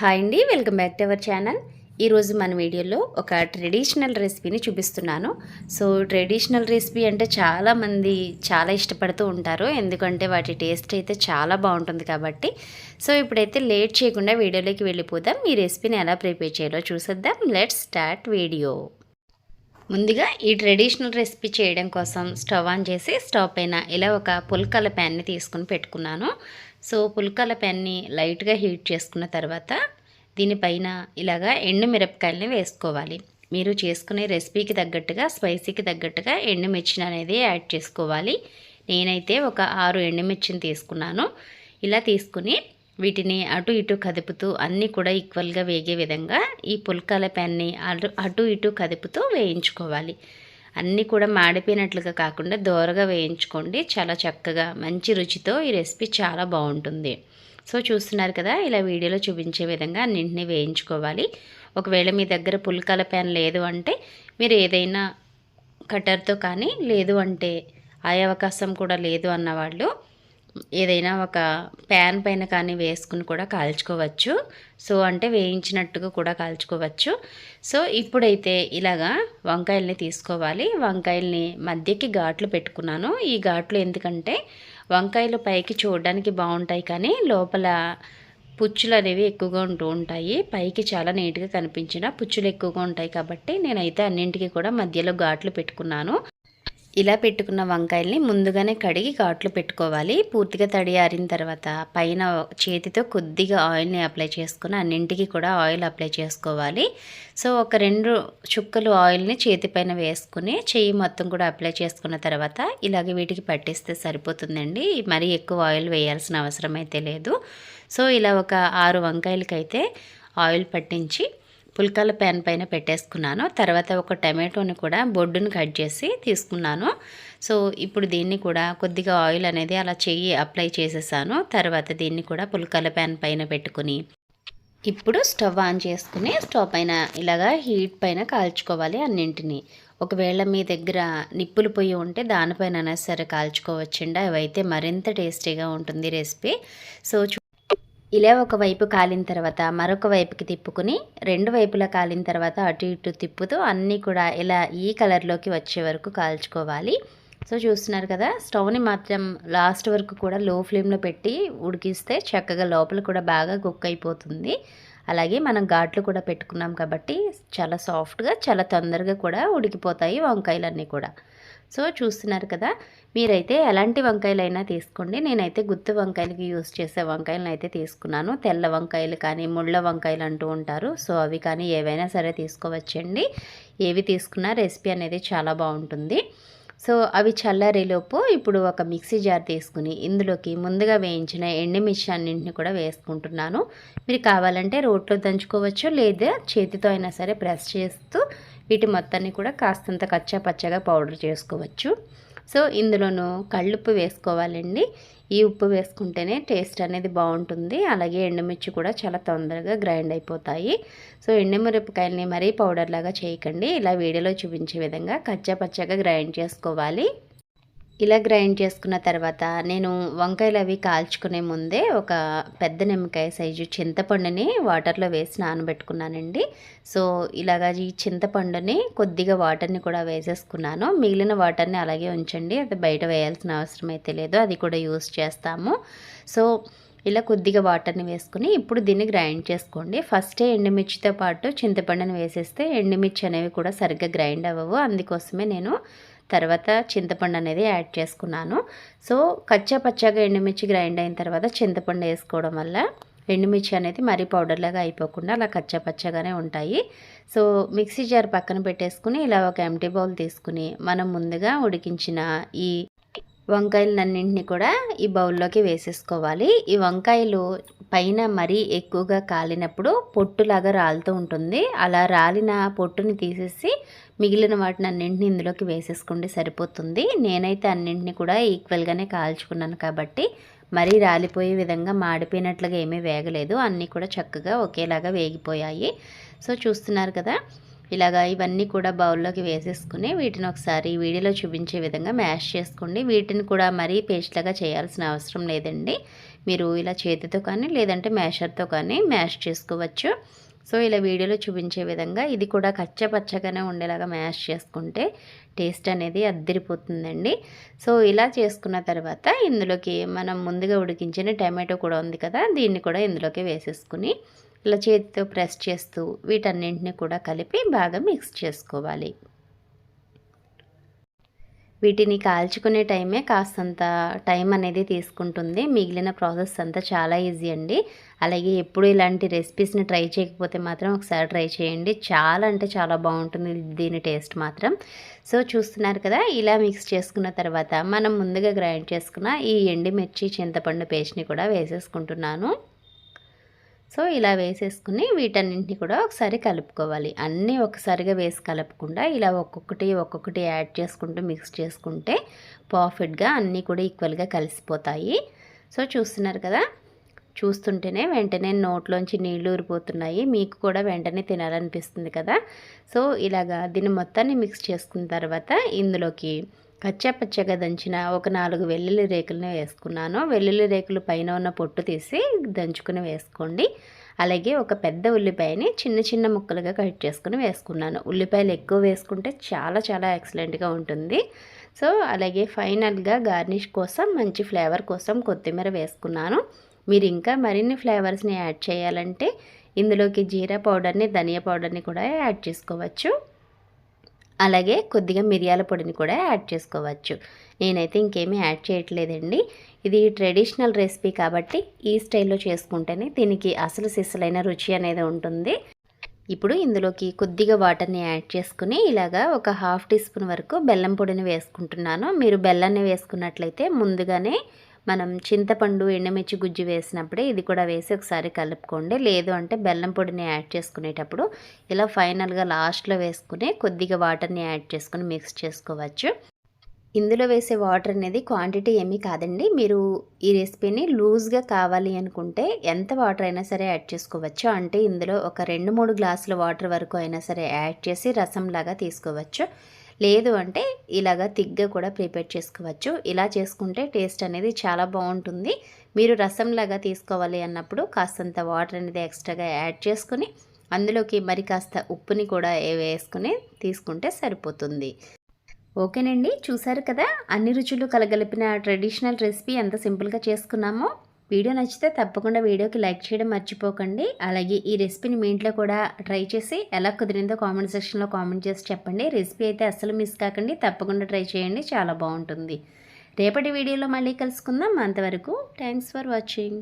Hi అండి welcome back to our channel. ఈరోజు మన వీడియోలో ఒక ట్రెడిషనల్ రెసిపీని చూపిస్తున్నాను. సో ట్రెడిషనల్ రెసిపీ అంటే చాలామంది చాలా ఇష్టపడుతూ ఉంటారు. ఎందుకంటే వాటి టేస్ట్ అయితే చాలా బాగుంటుంది కాబట్టి. సో ఇప్పుడైతే లేట్ చేయకుండా వీడియోలోకి వెళ్ళిపోదాం. ఈ రెసిపీని ఎలా ప్రిపేర్ చేయాలో చూసేద్దాం. Let's start video. ముందుగా ఈ ట్రెడిషనల్ రెసిపీ చేయడం కోసం స్టవ్ ఆన్ చేసి స్టవ్ పైన ఇలా ఒక పుల్కల ప్యాన్ని తీసుకుని పెట్టుకున్నాను. సో పుల్కల ప్యాన్ని లైట్గా హీట్ చేసుకున్న తర్వాత దీనిపైన ఇలాగా ఎండు మిరపకాయలని వేసుకోవాలి. మీరు చేసుకునే రెసిపీకి తగ్గట్టుగా స్పైసీకి తగ్గట్టుగా ఎండుమిర్చిని అనేది యాడ్ చేసుకోవాలి. నేనైతే ఒక ఆరు ఎండుమిర్చిని తీసుకున్నాను. ఇలా తీసుకుని వీటిని అటు ఇటు కదుపుతూ అన్నీ కూడా ఈక్వల్గా వేగే విధంగా ఈ పుల్కాల ప్యాన్ని అటు అటు ఇటు కదుపుతూ వేయించుకోవాలి. అన్నీ కూడా మాడిపోయినట్లుగా కాకుండా దోరగా వేయించుకోండి. చాలా చక్కగా మంచి రుచితో ఈ రెసిపీ చాలా బాగుంటుంది. సో చూస్తున్నారు కదా ఇలా వీడియోలో చూపించే విధంగా అన్నింటినీ వేయించుకోవాలి. ఒకవేళ మీ దగ్గర పుల్కాల ప్యాన్ లేదు అంటే మీరు ఏదైనా కట్టర్తో కానీ లేదు అంటే ఆ అవకాశం కూడా లేదు అన్నవాళ్ళు ఏదైనా ఒక ప్యాన్ పైన కానీ వేసుకుని కూడా కాల్చుకోవచ్చు. సో అంటే వేయించినట్టుగా కూడా కాల్చుకోవచ్చు. సో ఇప్పుడైతే ఇలాగా వంకాయల్ని తీసుకోవాలి. వంకాయల్ని మధ్యకి ఘాట్లు పెట్టుకున్నాను. ఈ ఘాట్లు ఎందుకంటే వంకాయలు పైకి చూడడానికి బాగుంటాయి కానీ లోపల పుచ్చులు అనేవి ఎక్కువగా ఉంటూ ఉంటాయి. పైకి చాలా నీట్గా కనిపించిన పుచ్చులు ఎక్కువగా ఉంటాయి కాబట్టి నేనైతే అన్నింటికి కూడా మధ్యలో ఘాట్లు పెట్టుకున్నాను. ఇలా పెట్టుకున్న వంకాయల్ని ముందుగానే కడిగి ఘాట్లు పెట్టుకోవాలి. పూర్తిగా తడి ఆరిన తర్వాత పైన చేతితో కొద్దిగా ఆయిల్ని అప్లై చేసుకుని అన్నింటికి కూడా ఆయిల్ అప్లై చేసుకోవాలి. సో ఒక రెండు చుక్కలు ఆయిల్ని చేతి పైన వేసుకుని చెయ్యి మొత్తం కూడా అప్లై చేసుకున్న తర్వాత ఇలాగే వీటికి పట్టిస్తే సరిపోతుందండి. మరీ ఎక్కువ ఆయిల్ వేయాల్సిన అవసరం అయితే లేదు. సో ఇలా ఒక ఆరు వంకాయలకైతే ఆయిల్ పట్టించి పుల్కాల ప్యాన్ పైన పెట్టేసుకున్నాను. తర్వాత ఒక టమాటోని కూడా బొడ్డును కట్ చేసి తీసుకున్నాను. సో ఇప్పుడు దీన్ని కూడా కొద్దిగా ఆయిల్ అనేది అలా చెయ్యి అప్లై చేసేసాను. తర్వాత దీన్ని కూడా పుల్కాల ప్యాన్ పైన పెట్టుకుని ఇప్పుడు స్టవ్ ఆన్ చేసుకుని స్టవ్ పైన ఇలాగా హీట్ పైన కాల్చుకోవాలి అన్నింటినీ. ఒకవేళ మీ దగ్గర నిప్పులు పొయ్యి ఉంటే దానిపైన సరే కాల్చుకోవచ్చండి. అవైతే మరింత టేస్టీగా ఉంటుంది రెసిపీ. సో ఇలా ఒక వైపు కాలిన తర్వాత మరొక వైపుకి తిప్పుకుని రెండు వైపులా కాలిన తర్వాత అటు ఇటు తిప్పుతూ అన్నీ కూడా ఇలా ఈ కలర్లోకి వచ్చే వరకు కాల్చుకోవాలి. సో చూస్తున్నారు కదా స్టవ్ని మాత్రం లాస్ట్ వరకు కూడా లో ఫ్లేమ్లో పెట్టి ఉడికిస్తే చక్కగా లోపల కూడా బాగా కుక్ అయిపోతుంది. అలాగే మనం ఘాట్లు కూడా పెట్టుకున్నాం కాబట్టి చాలా సాఫ్ట్గా చాలా తొందరగా కూడా ఉడికిపోతాయి వంకాయలన్నీ కూడా. సో చూస్తున్నారు కదా మీరైతే ఎలాంటి వంకాయలైనా తీసుకోండి. నేనైతే గుత్తి వంకాయలకి యూస్ చేసే వంకాయలను అయితే తీసుకున్నాను. తెల్ల వంకాయలు కానీ ముళ్ళ వంకాయలు అంటూ ఉంటారు. సో అవి కానీ ఏవైనా సరే తీసుకోవచ్చండి. ఏవి తీసుకున్నా రెసిపీ అనేది చాలా బాగుంటుంది. సో అవి చల్లారేలోపు ఇప్పుడు ఒక మిక్సీ జార్ తీసుకుని ఇందులోకి ముందుగా వేయించిన ఎండుమిర్చి అన్నింటిని కూడా వేసుకుంటున్నాను. మీరు కావాలంటే రోట్లో దంచుకోవచ్చు లేదా చేతితో అయినా సరే ప్రెస్ చేస్తూ వీటి మొత్తాన్ని కూడా కాస్తంత కచ్చా పచ్చగా పౌడర్ చేసుకోవచ్చు. సో ఇందులోనూ కళ్ళుప్పు వేసుకోవాలండి. ఈ ఉప్పు వేసుకుంటేనే టేస్ట్ అనేది బాగుంటుంది. అలాగే ఎండుమిర్చి కూడా చాలా తొందరగా గ్రైండ్ అయిపోతాయి. సో ఎండుమిరపకాయలని మరీ పౌడర్ లాగా చేయకండి. ఇలా వీడియోలో చూపించే విధంగా కచ్చా పచ్చగా గ్రైండ్ చేసుకోవాలి. ఇలా గ్రైండ్ చేసుకున్న తర్వాత నేను వంకాయలు అవి కాల్చుకునే ముందే ఒక పెద్ద నిమ్మకాయ సైజు చింతపండుని వాటర్లో వేసి నానబెట్టుకున్నానండి. సో ఇలాగా ఈ చింతపండుని కొద్దిగా వాటర్ని కూడా వేసేసుకున్నాను. మిగిలిన వాటర్ని అలాగే ఉంచండి. అది బయట వేయాల్సిన అవసరం అయితే లేదు. అది కూడా యూస్ చేస్తాము. సో ఇలా కొద్దిగా వాటర్ని వేసుకుని ఇప్పుడు దీన్ని గ్రైండ్ చేసుకోండి. ఫస్టే ఎండుమిర్చితో పాటు చింతపండుని వేసేస్తే ఎండుమిర్చి అనేవి కూడా సరిగ్గా గ్రైండ్ అవ్వవు. అందుకోసమే నేను తర్వాత చింతపండు అనేది యాడ్ చేసుకున్నాను. సో కచ్చా పచ్చగా ఎండుమిర్చి గ్రైండ్ అయిన తర్వాత చింతపండు వేసుకోవడం వల్ల ఎండుమిర్చి అనేది మరీ పౌడర్లాగా అయిపోకుండా అలా కచ్చా పచ్చగానే ఉంటాయి. సో మిక్సీ జార్ పక్కన పెట్టేసుకుని ఇలా ఒక ఎంటీ బౌల్ తీసుకుని మనం ముందుగా ఉడికించిన ఈ వంకాయలన్నింటినీ కూడా ఈ బౌల్లోకి వేసేసుకోవాలి. ఈ వంకాయలు పైన మరీ ఎక్కువగా కాలినప్పుడు పొట్టులాగా రాలుతూ ఉంటుంది. అలా రాలిన పొట్టుని తీసేసి మిగిలిన వాటిని అన్నింటిని ఇందులోకి వేసేసుకుంటే సరిపోతుంది. నేనైతే అన్నింటిని కూడా ఈక్వల్గానే కాల్చుకున్నాను కాబట్టి మరీ రాలిపోయే విధంగా మాడిపోయినట్లుగా ఏమీ వేగలేదు. అన్నీ కూడా చక్కగా ఒకేలాగా వేగిపోయాయి. సో చూస్తున్నారు కదా ఇలాగా ఇవన్నీ కూడా బౌల్లోకి వేసేసుకుని వీటిని ఒకసారి వీడియోలో చూపించే విధంగా మ్యాష్ చేసుకోండి. వీటిని కూడా మరీ పేస్ట్లాగా చేయాల్సిన అవసరం లేదండి. మీరు ఇలా చేతితో కానీ లేదంటే మ్యాషర్తో కానీ మ్యాష్ చేసుకోవచ్చు. సో ఇలా వీడియోలో చూపించే విధంగా ఇది కూడా కచ్చపచ్చగానే ఉండేలాగా మ్యాష్ చేసుకుంటే టేస్ట్ అనేది అద్దరిపోతుందండి. సో ఇలా చేసుకున్న తర్వాత ఇందులోకి మనం ముందుగా ఉడికించిన టమాటో కూడా ఉంది కదా దీన్ని కూడా ఇందులోకి వేసేసుకుని ఇలా చేతితో ప్రెస్ చేస్తూ వీటన్నింటిని కూడా కలిపి బాగా మిక్స్ చేసుకోవాలి. వీటిని కాల్చుకునే టైమే కాస్తంత టైం అనేది తీసుకుంటుంది. మిగిలిన ప్రాసెస్ అంతా చాలా ఈజీ అండి. అలాగే ఎప్పుడు ఇలాంటి రెసిపీస్ని ట్రై చేయకపోతే మాత్రం ఒకసారి ట్రై చేయండి. చాలా అంటే చాలా బాగుంటుంది దీని టేస్ట్ మాత్రం. సో చూస్తున్నారు కదా ఇలా మిక్స్ చేసుకున్న తర్వాత మనం ముందుగా గ్రైండ్ చేసుకున్న ఈ ఎండిమిర్చి చింతపండు పేస్ట్ని కూడా వేసేసుకుంటున్నాను. సో ఇలా వేసేసుకుని వీటన్నింటిని కూడా ఒకసారి కలుపుకోవాలి. అన్నీ ఒకసారిగా వేసి కలపకుండా ఇలా ఒక్కొక్కటి ఒక్కొక్కటి యాడ్ చేసుకుంటూ మిక్స్ చేసుకుంటే పర్ఫెక్ట్గా అన్నీ కూడా ఈక్వల్గా కలిసిపోతాయి. సో చూస్తున్నారు కదా? చూస్తుంటేనే వెంటనే నోట్లోంచి నీళ్ళు ఊరిపోతున్నాయి. మీకు కూడా వెంటనే తినాలనిపిస్తుంది కదా? సో ఇలాగా దీన్ని మొత్తాన్ని మిక్స్ చేసుకున్న తర్వాత ఇందులోకి కచ్చాపచ్చగా దంచిన ఒక నాలుగు వెల్లుల్లి రేకులను వేసుకున్నాను. వెల్లుల్లి రేకులు పైన ఉన్న పొట్టు తీసి దంచుకుని వేసుకోండి. అలాగే ఒక పెద్ద ఉల్లిపాయని చిన్న చిన్న ముక్కలుగా కట్ చేసుకుని వేసుకున్నాను. ఉల్లిపాయలు ఎక్కువ వేసుకుంటే చాలా చాలా ఎక్సలెంట్గా ఉంటుంది. సో అలాగే ఫైనల్గా గార్నిష్ కోసం మంచి ఫ్లేవర్ కోసం కొత్తిమీర వేసుకున్నాను. మీరు ఇంకా మరిన్ని ఫ్లేవర్స్ని యాడ్ చేయాలంటే ఇందులోకి జీరా పౌడర్ని ధనియా పౌడర్ని కూడా యాడ్ చేసుకోవచ్చు. అలాగే కొద్దిగా మిరియాల పొడిని కూడా యాడ్ చేసుకోవచ్చు. నేనైతే ఇంకేమీ యాడ్ చేయట్లేదండి. ఇది ట్రెడిషనల్ రెసిపీ కాబట్టి ఈ స్టైల్లో చేసుకుంటేనే దీనికి అసలు సిసలైన రుచి అనేది ఉంటుంది. ఇప్పుడు ఇందులోకి కొద్దిగా వాటర్ని యాడ్ చేసుకుని ఇలాగా ఒక హాఫ్ టీ స్పూన్ వరకు బెల్లం పొడిని వేసుకుంటున్నాను. మీరు బెల్లాన్ని వేసుకున్నట్లయితే ముందుగానే మనం చింతపండు ఎండుమిర్చి గుజ్జు వేసినప్పుడే ఇది కూడా వేసి ఒకసారి కలుపుకోండి. లేదు అంటే బెల్లం పొడిని యాడ్ చేసుకునేటప్పుడు ఇలా ఫైనల్గా లాస్ట్లో వేసుకుని కొద్దిగా వాటర్ని యాడ్ చేసుకుని మిక్స్ చేసుకోవచ్చు. ఇందులో వేసే వాటర్ అనేది క్వాంటిటీ ఏమీ కాదండి. మీరు ఈ రెసిపీని లూజ్గా కావాలి అనుకుంటే ఎంత వాటర్ అయినా సరే యాడ్ చేసుకోవచ్చు. అంటే ఇందులో ఒక రెండు మూడు గ్లాసుల వాటర్ వరకు అయినా సరే యాడ్ చేసి రసంలాగా తీసుకోవచ్చు. లేదు అంటే ఇలాగా తిగ్గా కూడా ప్రిపేర్ చేసుకోవచ్చు. ఇలా చేసుకుంటే టేస్ట్ అనేది చాలా బాగుంటుంది. మీరు రసంలాగా తీసుకోవాలి అన్నప్పుడు కాస్తంత వాటర్ అనేది ఎక్స్ట్రాగా యాడ్ చేసుకుని అందులోకి మరి కాస్త ఉప్పుని కూడా వేసుకుని తీసుకుంటే సరిపోతుంది. ఓకేనండి. చూసారు కదా? అన్ని రుచులు కలగలిపిన ట్రెడిషనల్ రెసిపీ ఎంత సింపుల్గా చేసుకున్నామో. వీడియో నచ్చితే తప్పకుండా వీడియోకి లైక్ చేయడం మర్చిపోకండి. అలాగే ఈ రెసిపీని మీ ఇంట్లో కూడా ట్రై చేసి ఎలా కుదిరిందో కామెంట్ సెక్షన్లో కామెంట్ చేసి చెప్పండి. రెసిపీ అయితే అస్సలు మిస్ కాకండి. తప్పకుండా ట్రై చేయండి. చాలా బాగుంటుంది. రేపటి వీడియోలో మళ్ళీ కలుసుకుందాం. అంతవరకు థ్యాంక్స్ ఫర్ వాచింగ్.